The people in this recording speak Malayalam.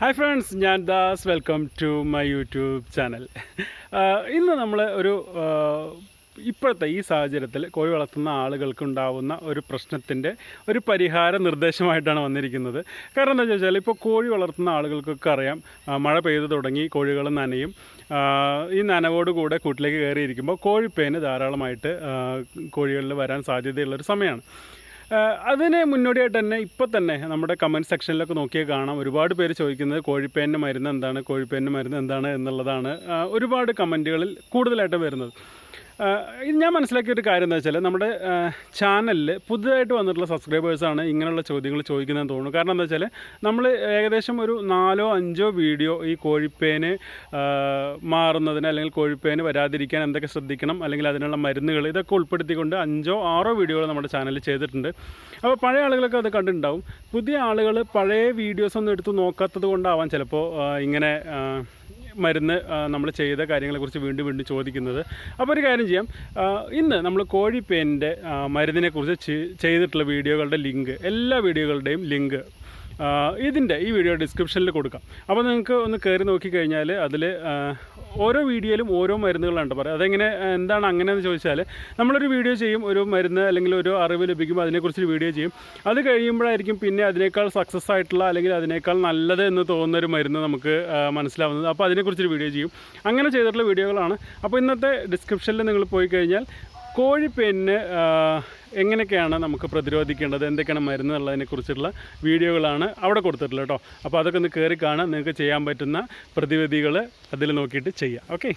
ഹായ് ഫ്രണ്ട്സ് ഞാൻ Das. Welcome to my YouTube channel ഇന്ന് നമ്മൾ ഒരു ഇപ്പോഴത്തെ ഈ സാഹചര്യത്തിൽ കോഴി വളർത്തുന്ന ആളുകൾക്കുണ്ടാവുന്ന ഒരു പ്രശ്നത്തിന്റെ ഒരു പരിഹാര നിർദ്ദേശമായിട്ടാണ് വന്നിരിക്കുന്നത്. കാരണം എന്താ വെച്ചാൽ ഇപ്പോൾ കോഴി വളർത്തുന്ന ആളുകൾക്കൊക്കെ അറിയാം മഴ പെയ്തു തുടങ്ങി കോഴികൾ നനയും. ഈ നനവോടുകൂടെ കൂട്ടിലേക്ക് കയറിയിരിക്കുമ്പോൾ കോഴിപ്പേന് ധാരാളമായിട്ട് കോഴികളിൽ വരാൻ സാധ്യതയുള്ളൊരു സമയമാണ്. അതിന് മുന്നോടിയായിട്ട് തന്നെ ഇപ്പോൾ തന്നെ നമ്മുടെ കമന്റ് സെക്ഷനിലൊക്കെ നോക്കിയാൽ കാണാം. ഒരുപാട് പേര് ചോദിക്കുന്നത് കോഴിപ്പേന്റെ മരുന്ന് എന്താണ് കോഴിപ്പേന്റെ മരുന്ന് എന്താണ് എന്നുള്ളതാണ് ഒരുപാട് കമന്റുകളിൽ കൂടുതലായിട്ട് വരുന്നത്. ഞാൻ മനസ്സിലാക്കിയ ഒരു കാര്യം എന്താ വെച്ചാൽ നമ്മുടെ ചാനലിൽ പുതുതായിട്ട് വന്നിട്ടുള്ള സബ്സ്ക്രൈബേഴ്സാണ് ഇങ്ങനെയുള്ള ചോദ്യങ്ങൾ ചോദിക്കുന്നതെന്ന് തോന്നുന്നു. കാരണം എന്താ വെച്ചാൽ നമ്മൾ ഏകദേശം ഒരു നാലോ അഞ്ചോ വീഡിയോ ഈ കോഴിപ്പേന് മാറുന്നതിന് അല്ലെങ്കിൽ കോഴിപ്പേന് വരാതിരിക്കാൻ എന്തൊക്കെ ശ്രദ്ധിക്കണം അല്ലെങ്കിൽ അതിനുള്ള മരുന്നുകൾ ഇതൊക്കെ ഉൾപ്പെടുത്തിക്കൊണ്ട് അഞ്ചോ ആറോ വീഡിയോകൾ നമ്മുടെ ചാനലിൽ ചെയ്തിട്ടുണ്ട്. അപ്പോൾ പഴയ ആളുകളൊക്കെ അത് കണ്ടിട്ടുണ്ടാവും. പുതിയ ആളുകൾ പഴയ വീഡിയോസ് ഒന്നും എടുത്ത് നോക്കാത്തത് കൊണ്ടാവാം ചിലപ്പോൾ ഇങ്ങനെ മരുന്ന് നമ്മൾ ചെയ്ത കാര്യങ്ങളെക്കുറിച്ച് വീണ്ടും വീണ്ടും ചോദിക്കുന്നത്. അപ്പോൾ ഒരു കാര്യം ചെയ്യാം. ഇന്ന് നമ്മൾ കോഴിപ്പേനിന്റെ മരുന്നിനെക്കുറിച്ച് ചെയ്തിട്ടുള്ള വീഡിയോകളുടെ ലിങ്ക് എല്ലാ വീഡിയോകളുടെയും ലിങ്ക് ഇതിന്റെ ഈ വീഡിയോ ഡിസ്ക്രിപ്ഷനിൽ കൊടുക്കാം. അപ്പോൾ നിങ്ങൾക്ക് ഒന്ന് കയറി നോക്കിക്കഴിഞ്ഞാൽ അതിൽ ഓരോ വീഡിയോയിലും ഓരോ മരുന്നുകളാണ് പറയുക. അതെങ്ങനെ എന്താണ് അങ്ങനെയെന്ന് ചോദിച്ചാൽ നമ്മളൊരു വീഡിയോ ചെയ്യും ഒരു മരുന്ന് അല്ലെങ്കിൽ ഒരു അറിവ് ലഭിക്കുമ്പോൾ അതിനെക്കുറിച്ചൊരു വീഡിയോ ചെയ്യും. അത് കഴിയുമ്പോഴായിരിക്കും പിന്നെ അതിനേക്കാൾ സക്സസ് ആയിട്ടുള്ള അല്ലെങ്കിൽ അതിനേക്കാൾ നല്ലത് എന്ന് തോന്നുന്ന ഒരു മരുന്ന് നമുക്ക് മനസ്സിലാവുന്നത്. അപ്പോൾ അതിനെക്കുറിച്ചൊരു വീഡിയോ ചെയ്യും. അങ്ങനെ ചെയ്തിട്ടുള്ള വീഡിയോകളാണ് അപ്പോൾ ഇന്നത്തെ ഡിസ്ക്രിപ്ഷനിൽ നിങ്ങൾ പോയി കഴിഞ്ഞാൽ കോഴിപ്പേനിന് എങ്ങനെയൊക്കെയാണ് നമുക്ക് പ്രതിരോധിക്കേണ്ടത്? എന്തൊക്കെയാണ് മരുന്ന് എന്നുള്ളതിനെക്കുറിച്ചുള്ള വീഡിയോകളാണ് അവിടെ കൊടുത്തിട്ടുള്ളത് കേട്ടോ. അപ്പോൾ അതൊക്കെ ഒന്ന് കയറി കാണാൻ നിങ്ങൾക്ക് ചെയ്യാൻ പറ്റുന്ന പ്രതിവിധികൾ അതിൽ നോക്കിയിട്ട് ചെയ്യാം. ഓക്കെ?